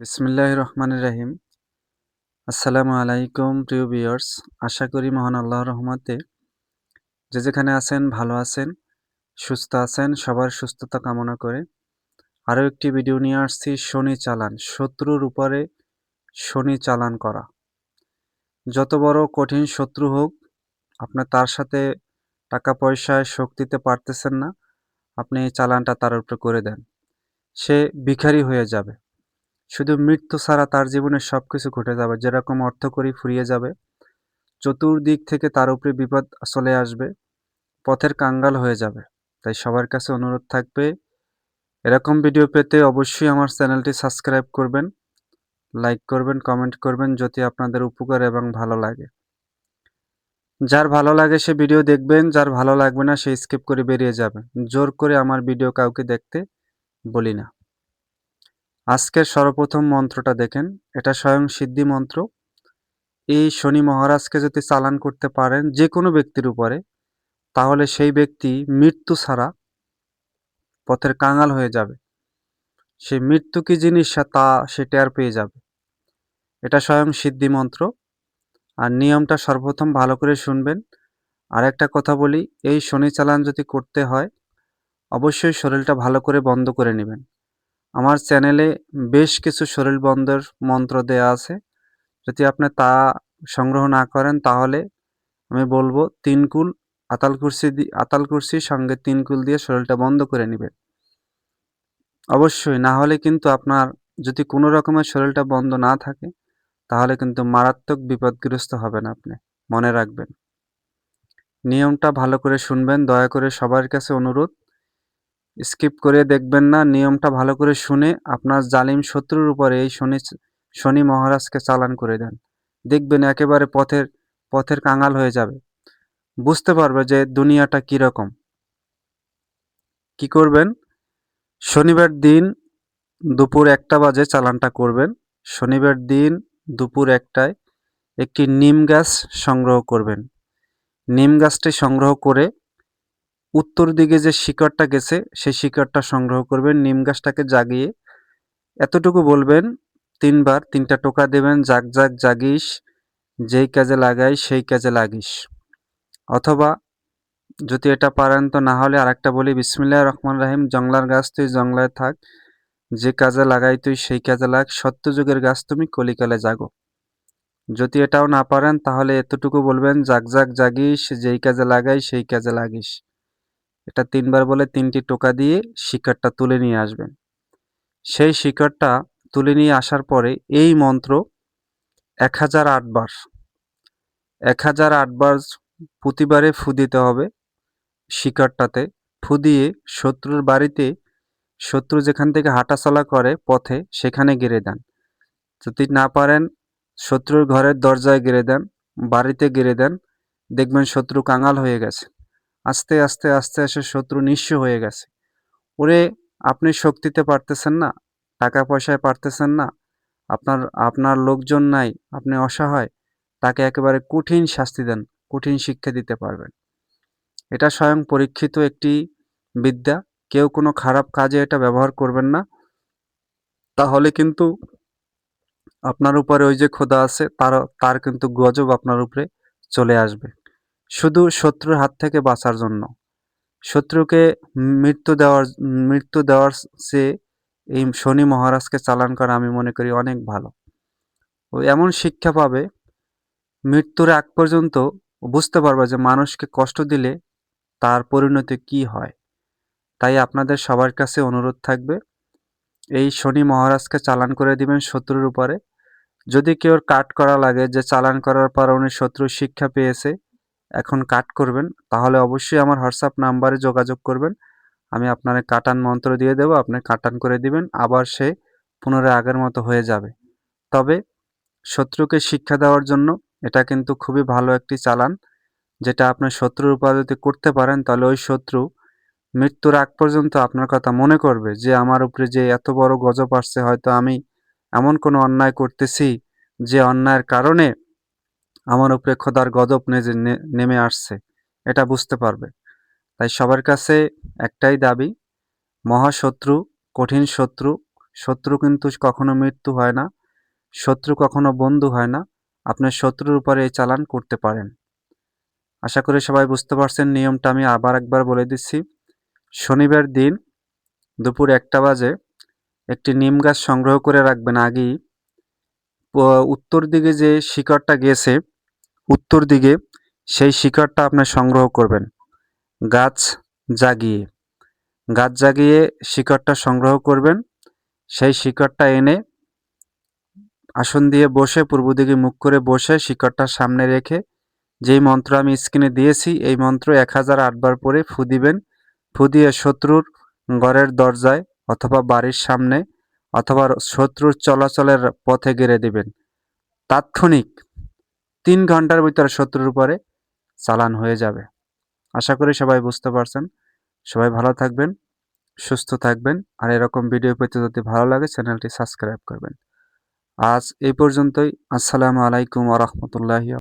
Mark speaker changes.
Speaker 1: বিসমিল্লাহ রহমান রাহিম। আসসালামু আলাইকুম, প্রিয় বিয়ার্স আশা করি মহান আল্লাহর রহমতে যে যেখানে আছেন, ভালো আছেন, সুস্থ আছেন, সবার সুস্থতা কামনা করে আরও একটি ভিডিও নিয়ে আসছি, শনি চালান, শত্রুর উপরে শনি চালান করা। যত বড় কঠিন শত্রু হোক, আপনি তার সাথে টাকা পয়সায় শক্তিতে পারতেছেন না, আপনি এই চালানটা তার উপরে করে দেন। সে ভিখারি হয়ে যাবে। শুধু মৃত্যু ছাড়া তার জীবনে সব কিছু ঘটে যাবে, যেরকম অর্থ করি ফুরিয়ে যাবে। চতুর্দিক থেকে তার উপরে বিপদ চলে আসবে, পথের কাঙ্গাল হয়ে যাবে। তাই সবার কাছে অনুরোধ থাকবে, এরকম ভিডিও পেতে অবশ্যই আমার চ্যানেলটি সাবস্ক্রাইব করবেন লাইক করবেন কমেন্ট করবেন, যদি আপনাদের উপকার এবং ভালো লাগে। যার ভালো লাগে সে ভিডিও দেখবেন, যার ভালো লাগবে না সে স্কিপ করে বেরিয়ে যাবে। জোর করে আমার ভিডিও কাউকে দেখতে বলি না। আজকের সর্বপ্রথম মন্ত্রটা দেখেন। এটা স্বয়ং সিদ্ধি মন্ত্র। এই শনি মহারাজকে যদি চালান করতে পারেন যে কোনো ব্যক্তির উপরে, তাহলে সেই ব্যক্তি মৃত্যু ছাড়া পথের কাঙাল হয়ে যাবে। সে মৃত্যু কি জিনিস তা সে টের পেয়ে যাবে। এটা স্বয়ং সিদ্ধি মন্ত্র। আর নিয়মটা সর্বপ্রথম ভালো করে শুনবেন। আর একটা কথা বলি, এই শনি চালান যদি করতে হয়, অবশ্যই শরীরটা ভালো করে বন্ধ করে নেবেন। আমার চ্যানেলে বেশ কিছু শরীর বন্ধের মন্ত্র দেয়া আছে। যদি আপনি তা সংগ্রহ না করেন, তাহলে আমি বলব তিন কুল আতাল কুরসি আতাল কুরসির সঙ্গে তিন কুল দিয়ে শরীরটা বন্ধ করে নেবেন। অবশ্যই, না হলে কিন্তু আপনার যদি কোনো রকমের শরীরটা বন্ধ না থাকে, তাহলে কিন্তু মারাত্মক বিপদগ্রস্ত হবেন আপনি, মনে রাখবেন। নিয়মটা ভালো করে শুনবেন, দয়া করে সবার কাছে অনুরোধ। স্কিপ করে দেখবেন না, নিয়মটা ভালো করে শুনে আপনার জালিম শত্রুর উপরে এই শনি শনি মহারাজকে চালান করে দেন। দেখবেন একেবারে পথের পথের কাঙাল হয়ে যাবে। বুঝতে পারবে যে দুনিয়াটা কীরকম কি করবেন? শনিবার দিন দুপুর একটা বাজে চালানটা করবেন। শনিবার দিন দুপুর একটায় একটি নিম গাছ সংগ্রহ করবেন। নিম গাছটি সংগ্রহ করে উত্তর দিকে যে শিকড়টা গেছে, সেই শিকড়টা সংগ্রহ করবেন, নিম গাছটাকে জাগিয়ে। এতটুকু বলবেন, তিনবার তিনটা টোকা দেবেন, জাগ জাগ জাগিস, যেই কাজে লাগাই সেই কাজে লাগিস। অথবা যদি এটা পারেন তো না হলে আরেকটা বলি বিসমিল্লাহ রহমান রাহিম, জংলার গাছ তুই জংলায় থাক, যে কাজে লাগাই তুই সেই কাজে লাগ, সত্যযুগের গাছ তুমি কলিকালে জাগো। যদি এটাও না পারেন তাহলে এতটুকু বলবেন, জাগ জাগ জাগিস, যেই কাজে লাগাই সেই কাজে লাগিস। এটা তিনবার বলে তিনটি টোকা দিয়ে শিকারটা তুলে নিয়ে আসবেন। সেই শিকারটা তুলে নিয়ে আসার পরে এই মন্ত্র এক হাজার আটবার এক হাজার আটবার প্রতিবারে ফু দিতে হবে শিকারটাতে। ফু দিয়ে শত্রুর বাড়িতে, শত্রু যেখান থেকে হাঁটাচলা করে পথে সেখানে গেড়ে দেন। যদি না পারেন শত্রুর ঘরের দরজায় গেড়ে দেন, বাড়িতে গেড়ে দেন, দেখবেন শত্রু কাঙাল হয়ে গেছে। আস্তে আস্তে আস্তে আস্তে শত্রু নিঃস্ব হয়ে গেছে। ওরে, আপনি শক্তিতে পারতেছেন না টাকা পয়সায় পারতেছেন না, আপনার আপনার লোকজন নাই, আপনি অসহায়, তাকে একেবারে কঠিন শাস্তি দেন, কঠিন শিক্ষা দিতে পারবেন। এটা স্বয়ং পরীক্ষিত একটি বিদ্যা, কেউ কোনো খারাপ কাজে এটা ব্যবহার করবেন না। তাহলে কিন্তু আপনার উপরে ওই যে খোদা আছে, তার তার কিন্তু গজব আপনার উপরে চলে আসবে। শুধু শত্রুর হাত থেকে বাঁচার জন্য। শত্রুকে মৃত্যু দেওয়ার মৃত্যু দেওয়ার চেয়ে এই শনি মহারাজকে চালান করা আমি মনে করি অনেক ভালো। ও এমন শিক্ষা পাবে, মৃত্যুর আগ পর্যন্ত বুঝতে পারবে যে মানুষকে কষ্ট দিলে তার পরিণতি কি হয়। তাই আপনাদের সবার কাছে অনুরোধ থাকবে, এই শনি মহারাজকে চালান করে দিবেন শত্রুর উপরে। যদি কেউ কাট করা লাগে যে চালান করার পর উনি শত্রুর শিক্ষা পেয়েছে এখন কাট করবেন, তাহলে অবশ্যই আমার হোয়াটসঅ্যাপ নাম্বারে যোগাযোগ করবেন। আমি আপনার কাটান মন্ত্র দিয়ে দেবো, আপনি কাটান করে দিবেন, আবার সে পুনরায় আগের মতো হয়ে যাবে। তবে শত্রুকে শিক্ষা দেওয়ার জন্য এটা কিন্তু খুবই ভালো একটি চালান, যেটা আপনি শত্রুর উপর যদি করতে পারেন, তাহলে ওই শত্রু মৃত্যুর আগ পর্যন্ত আপনার কথা মনে করবে যে, আমার উপরে যে এত বড় গজব আসছে, হয়তো আমি এমন কোনো অন্যায় করতেছি যে অন্যায়ের কারণে আমার উপরে খোদার গজব নেমে আসছে। এটা বুঝতে পারবে। তাই সবার কাছে একটাই দাবি, মহাশত্রু, কঠিন শত্রু শত্রু কিন্তু কখনো মৃত্যু হয় না, শত্রু কখনো বন্ধু হয় না আপনার শত্রুর উপরে এই চালান করতে পারেন। আশা করি সবাই বুঝতে পারছেন, নিয়মটা আমি আবার একবার বলে দিচ্ছি। শনিবার দিন দুপুর একটা বাজে একটি নিম গাছ সংগ্রহ করে রাখবেন আগেই। উত্তর দিকে যে শিকড়টা গেছে উত্তর দিকে সেই শিকড়টা আপনি সংগ্রহ করবেন। গাছ জাগিয়ে। গাছ জাগিয়ে শিকড়টা সংগ্রহ করবেন। সেই শিকড়টা এনে আসন দিয়ে বসে, পূর্ব দিকে মুখ করে বসে শিকড়টা সামনে রেখে যেই মন্ত্র আমি স্ক্রিনে দিয়েছি, এই মন্ত্র এক হাজার আটবার পরে ফু দিবেন। ফু দিয়ে শত্রুর ঘরের দরজায় অথবা বাড়ির সামনে অথবা শত্রুর চলাচলের পথে গেড়ে দিবেন। তাৎক্ষণিক তিন ঘণ্টার ভিতরে শত্রুর উপরে চালান হয়ে যাবে। আশা করি সবাই বুঝতে পারছেন। সবাই ভালো থাকবেন, সুস্থ থাকবেন। আর এরকম ভিডিও পেতে যদি ভালো লাগে, চ্যানেলটি সাবস্ক্রাইব করবেন। আজ এই পর্যন্তই। আসসালামু আলাইকুম ওরহমতুল্লাহি